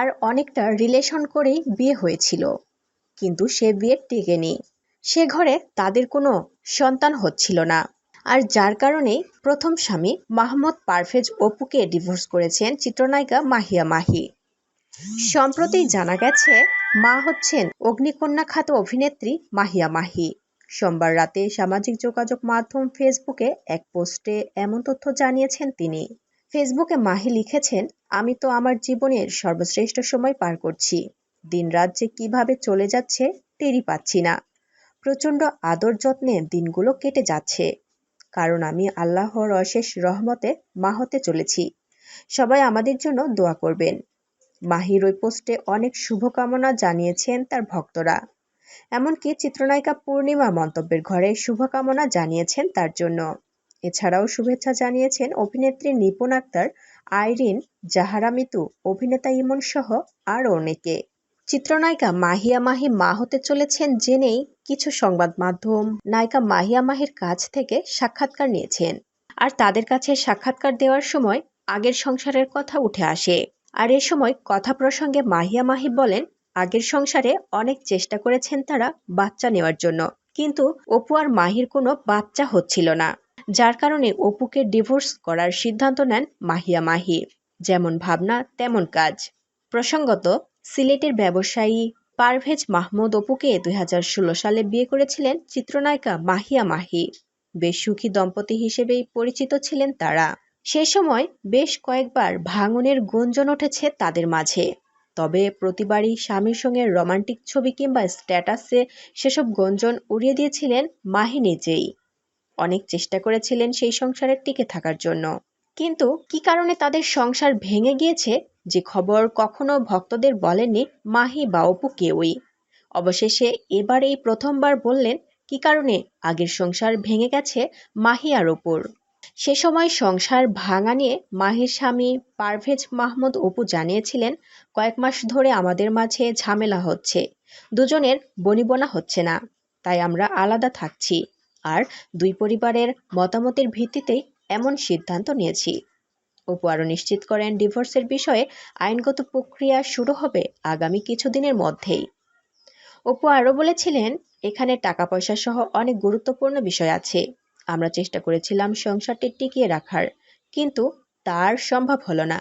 আর অনেকটা রিলেশন করেই বিয়ে হয়েছিল। কিন্তু সে বিয়ে টেকেনি। সে ঘরে তাদের কোনো সন্তান হচ্ছিল না। আর যার কারণে প্রথম স্বামী মাহমুদ পারভেজ অপুকে ডিভোর্স করেছেন চিত্রনায়িকা মাহিয়া মাহি। সম্প্রতি জানা গেছে, মা হচ্ছেন অগ্নিকন্যা খ্যাত অভিনেত্রী মাহিয়া মাহি। সোমবার রাতে সামাজিক যোগাযোগ মাধ্যম ফেসবুকে এক পোস্টে এমন তথ্য জানিয়েছেন তিনি। ফেসবুকে মাহি লিখেছেন, আমি তো আমার জীবনের সর্বশ্রেষ্ঠ সময় পার করছি। দিনরাত যে কীভাবে চলে যাচ্ছে, টেরই পাচ্ছি না। প্রচণ্ড আদর যত্নে দিনগুলো কেটে যাচ্ছে। কারণ আমি আল্লাহর অশেষ রহমতে মা হতে চলেছি। সবাই আমাদের জন্য দোয়া করবেন। মাহির ওই পোস্টে অনেক শুভকামনা জানিয়েছেন তার ভক্তরা। এমনকি চিত্রনায়িকা পূর্ণিমা মন্তব্যের ঘরে শুভকামনা জানিয়েছেন তার জন্য। এছাড়াও শুভেচ্ছা জানিয়েছেন অভিনেত্রী নিপুণ আক্তার, আইরিন, জাহারা মিতু, অভিনেতা ইমন সহ আরও অনেকে। চিত্রনায়িকা মাহিয়া মাহি মা হতে চলেছেন জেনেই কিছু সংবাদ মাধ্যম। নায়িকা মাহিয়া মাহির কাছ থেকে সাক্ষাৎকার নিয়েছেন। আর তাদের কাছে সাক্ষাৎকার দেওয়ার সময় আগের সংসারের কথা উঠে আসে। আর এ সময় কথা প্রসঙ্গে মাহিয়া মাহি বলেন, আগের সংসারে অনেক চেষ্টা করেছেন তারা বাচ্চা নেওয়ার জন্য। কিন্তু অপু আর মাহির কোনো বাচ্চা হচ্ছিল না। যার কারণে অপুকে ডিভোর্স করার সিদ্ধান্ত নেন মাহিয়া মাহি। যেমন ভাবনা, তেমন কাজ। প্রসঙ্গত, সিলেটের ব্যবসায়ী পারভেজ মাহমুদ অপুকে দুই হাজার ষোলো সালে বিয়ে করেছিলেন চিত্রনায়িকা মাহিয়া মাহি। বেশ সুখী দম্পতি হিসেবেই পরিচিত ছিলেন তারা। সে সময় বেশ কয়েকবার ভাঙনের গুঞ্জন উঠেছে তাদের মাঝে। তবে প্রতিবারই স্বামীর সঙ্গে রোমান্টিক ছবি কিংবা স্ট্যাটাসে সেসব গঞ্জন উড়িয়ে দিয়েছিলেন মাহি নিজেই। অনেক চেষ্টা করেছিলেন সেই সংসারে টিকে থাকার জন্য। কিন্তু কি কারণে তাদের সংসার ভেঙে গিয়েছে, যে খবর কখনো ভক্তদের বলেননি মাহি বা অপু কেউই। অবশেষে এবার এই প্রথমবার বললেন, কি কারণে আগের সংসার ভেঙে গেছে মাহি আর অপুর? সে সময় সংসার ভাঙা নিয়ে মাহির স্বামী পারভেজ মাহমুদ অপু জানিয়েছিলেন, কয়েক মাস ধরে আমাদের মাঝে ঝামেলা হচ্ছে, দুজনের বনিবনা হচ্ছে না, তাই আমরা আলাদা থাকছি। আর দুই পরিবারের মতামতের ভিত্তিতেই এমন সিদ্ধান্ত নিয়েছি। অপু আরও নিশ্চিত করেন ডিভোর্সের বিষয়ে আইনগত প্রক্রিয়া শুরু হবে আগামী কিছুদিনের মধ্যেই। অপু আরও বলেছিলেন, এখানে টাকা পয়সা সহ অনেক গুরুত্বপূর্ণ বিষয় আছে। আমরা চেষ্টা করেছিলাম সংসারটি টিকিয়ে রাখার, কিন্তু তার সম্ভব হলো না।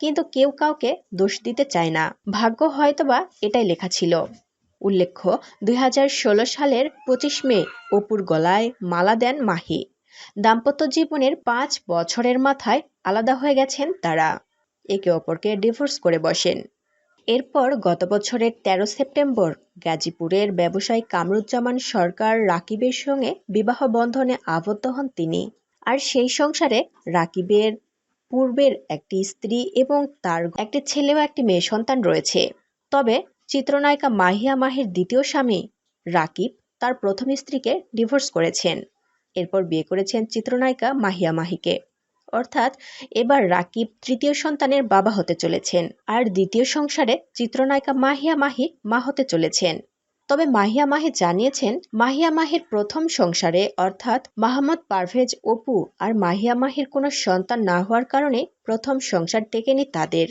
কিন্তু কেউ কাউকে দোষ দিতে চায় না। ভাগ্য হয়তোবা এটাই লেখা ছিল। উল্লেখ্য, দুই হাজার ষোলো সালের পঁচিশ মে অপুর গলায় মালা দেন মাহি। দাম্পত্য জীবনের পাঁচ বছরের মাথায় আলাদা হয়ে গেছেন তারা। একে অপরকে ডিভোর্স করে বসেন। এরপর গত বছরের ১৩ সেপ্টেম্বর গাজীপুরের ব্যবসায়ী কামরুজ্জামান সরকার রাকিবের সঙ্গে বিবাহ বন্ধনে আবদ্ধ হন তিনি। আর সেই সংসারে রাকিবের পূর্বের একটি স্ত্রী এবং তার একটি ছেলে ও একটি মেয়ে সন্তান রয়েছে। তবে চিত্রনায়িকা মাহিয়া মাহির দ্বিতীয় স্বামী রাকিব তার প্রথম স্ত্রীকে ডিভোর্স করেছেন। এরপর বিয়ে করেছেন চিত্রনায়িকা মাহিয়া মাহিকে। অর্থাৎ এবার রাকিব তৃতীয় সন্তানের বাবা হতে চলেছেন আর দ্বিতীয় সংসারে চিত্রনায়িকা মাহিয়া মাহি মা হতে চলেছেন। তবে মাহিয়া মাহি জানিয়েছেন, মাহিয়া মাহির প্রথম সংসারে অর্থাৎ মাহমুদ পারভেজ, অপু আর মাহিয়া মাহির কোনো সন্তান না হওয়ার কারণে প্রথম সংসার টেকেনি তাদের।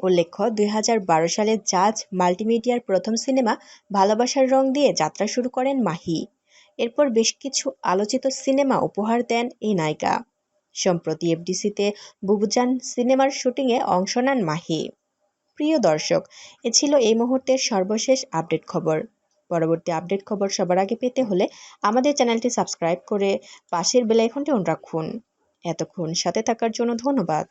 উল্লেখ্য দুই হাজার বারো সালে জাজ, মাল্টিমিডিয়ার প্রথম সিনেমা ভালোবাসার রং দিয়ে যাত্রা শুরু করেন মাহি। এরপর বেশ কিছু আলোচিত সিনেমা উপহার দেন এই নায়িকা। সম্প্রতি এফডিসিতে বুবুজান সিনেমার শুটিংয়ে অংশ নেন মাহি। প্রিয় দর্শক, এ ছিল এই মুহূর্তের সর্বশেষ আপডেট খবর। পরবর্তী আপডেট খবর সবার আগে পেতে হলে আমাদের চ্যানেলটি সাবস্ক্রাইব করে পাশের বেলাইকনটি অন রাখুন। এতক্ষণ সাথে থাকার জন্য ধন্যবাদ।